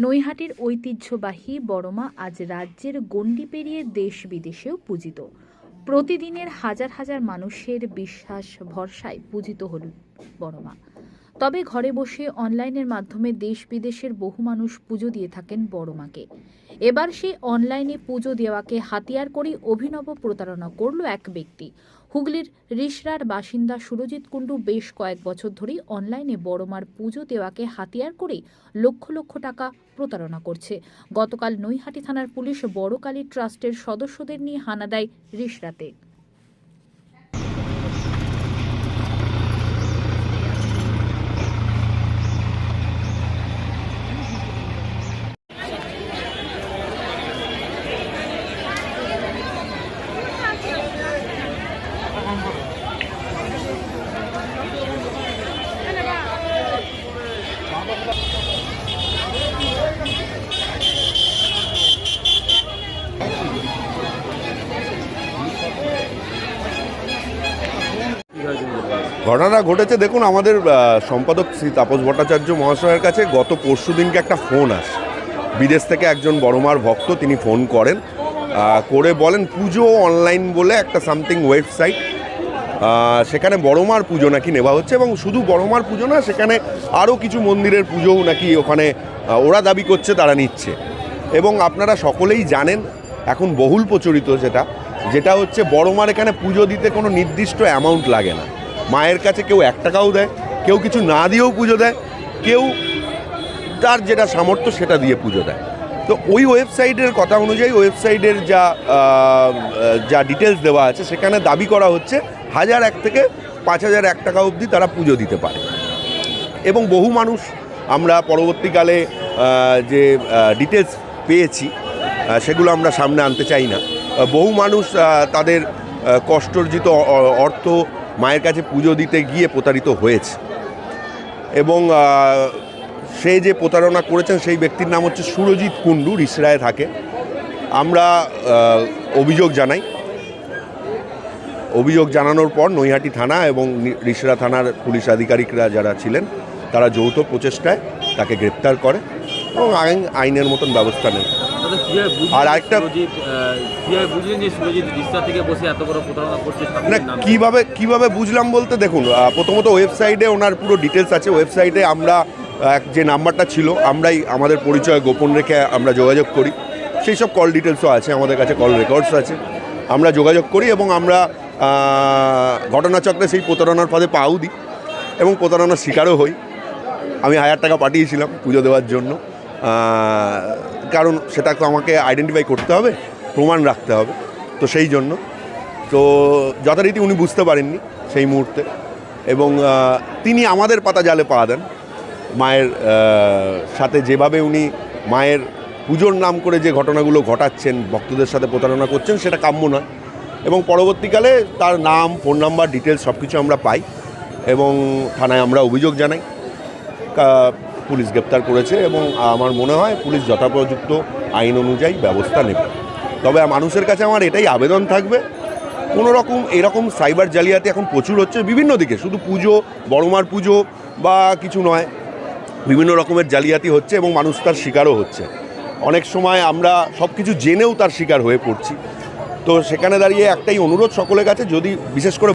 নৈহাটির ঐতিহ্যবাহী বড়মা আজ রাজ্যের গণ্ডি পেরিয়ে দেশ বিদেশেও পূজিত। প্রতিদিনের হাজার হাজার মানুষের বিশ্বাস, ভরসায় পূজিত হল বড়মা। তবে ঘরে বসে অনলাইনের মাধ্যমে দেশ বিদেশের বহু মানুষ পুজো দিয়ে থাকেন বড়মাকে এবার সেই অনলাইনে পুজো দেওয়াকে হাতিয়ার করে অভিনব প্রতারণা করল এক ব্যক্তি। হুগলির রিসরার বাসিন্দা সুরজিৎ কুণ্ডু বেশ কয়েক বছর ধরেই অনলাইনে বড়মার পুজো দেওয়াকে হাতিয়ার করে লক্ষ লক্ষ টাকা প্রতারণা করছে। গতকাল নৈহাটি থানার পুলিশ বড়কালী ট্রাস্টের সদস্যদের নিয়ে হানা দেয় রিসরাতে। ঘটনাটা ঘটেছে, দেখুন, আমাদের সম্পাদক শ্রী তাপস ভট্টাচার্য মহাশয়ের কাছে গত পরশু দিনকে একটা ফোন আসে। বিদেশ থেকে একজন বড়মার ভক্ত, তিনি ফোন করেন করে বলেন, পুজো অনলাইন বলে একটা সামথিং ওয়েবসাইট সেখানে বড়মার পুজো নাকি নেওয়া হচ্ছে এবং শুধু বড়মার পুজো না, সেখানে আরও কিছু মন্দিরের পুজোও নাকি ওখানে ওরা দাবি করছে, তারা নিচ্ছে। এবং আপনারা সকলেই জানেন, এখন বহুল প্রচলিত যেটা যেটা হচ্ছে বড়মার এখানে পুজো দিতে কোনো নির্দিষ্ট অ্যামাউন্ট লাগে না। মায়ের কাছে কেউ এক টাকাও দেয়, কেউ কিছু না দিয়েও পুজো দেয়, কেউ তার যেটা সামর্থ্য সেটা দিয়ে পুজো দেয়। তো ওই ওয়েবসাইটের কথা অনুযায়ী ওয়েবসাইটের যা যা ডিটেলস দেওয়া আছে, সেখানে দাবি করা হচ্ছে হাজার এক থেকে পাঁচ হাজার এক টাকা অবধি তারা পুজো দিতে পারে। এবং বহু মানুষ আমরা পরবর্তীকালে যে ডিটেলস পেয়েছি সেগুলো আমরা সামনে আনতে চাই না। বহু মানুষ তাদের কষ্টর্জিত অর্থ মায়ের কাছে পুজো দিতে গিয়ে প্রতারিত হয়েছে। এবং সে যে প্রতারণা করেছেন সেই ব্যক্তির নাম হচ্ছে সুরজিৎ কুণ্ডু, রিসরায় থাকে। আমরা অভিযোগ জানাই। অভিযোগ জানানোর পর নৈহাটি থানা এবং রিসরা থানার পুলিশ আধিকারিকরা যারা ছিলেন, তারা যৌথ প্রচেষ্টায় তাকে গ্রেপ্তার করে এবং আইন আইনের মতন ব্যবস্থা নেয়। আর না? কীভাবে কীভাবে বুঝলাম বলতে দেখুন প্রথমত ওয়েবসাইটে ওনার পুরো ডিটেলস আছে। ওয়েবসাইটে আমরা যে নাম্বারটা ছিল আমরাই আমাদের পরিচয় গোপন রেখে আমরা যোগাযোগ করি। সেই সব কল ডিটেলসও আছে আমাদের কাছে কল রেকর্ডস আছে। আমরা যোগাযোগ করি এবং আমরা ঘটনাচক্রে সেই প্রতারণার ফাঁদে পাও দিই এবং প্রতারণার শিকারও হই। আমি হাজার টাকা পাঠিয়েছিলাম পুজো দেওয়ার জন্য। কারণ সেটা তো আমাকে আইডেন্টিফাই করতে হবে, প্রমাণ রাখতে হবে, তো সেই জন্য। তো যথারীতি উনি বুঝতে পারেননি সেই মুহূর্তে। এবং তিনি আমাদের পাতা জালে পা দেন। মায়ের সাথে যেভাবে উনি মায়ের পুজোর নাম করে যে ঘটনাগুলো ঘটাচ্ছেন, ভক্তদের সাথে প্রতারণা করছেন, সেটা কাম্য নয়। এবং পরবর্তীকালে তার নাম, ফোন নাম্বার ডিটেলস সব কিছু আমরা পাই। এবং থানায় আমরা অভিযোগ জানাই। পুলিশ গ্রেপ্তার করেছে এবং আমার মনে হয় পুলিশ যথাপযুক্ত আইন অনুযায়ী ব্যবস্থা নেবে। তবে মানুষের কাছে আমার এটাই আবেদন থাকবে। কোনো রকম এরকম সাইবার জালিয়াতি এখন প্রচুর হচ্ছে বিভিন্ন দিকে, শুধু পুজো, বড়মার পুজো বা কিছু নয়, বিভিন্ন রকমের জালিয়াতি হচ্ছে এবং মানুষ তার শিকারও হচ্ছে। অনেক সময় আমরা সব কিছু জেনেও তার শিকার হয়ে পড়ছি। তো সেখানে দাঁড়িয়ে একটাই অনুরোধ সকলের কাছে, যদি বিশেষ করে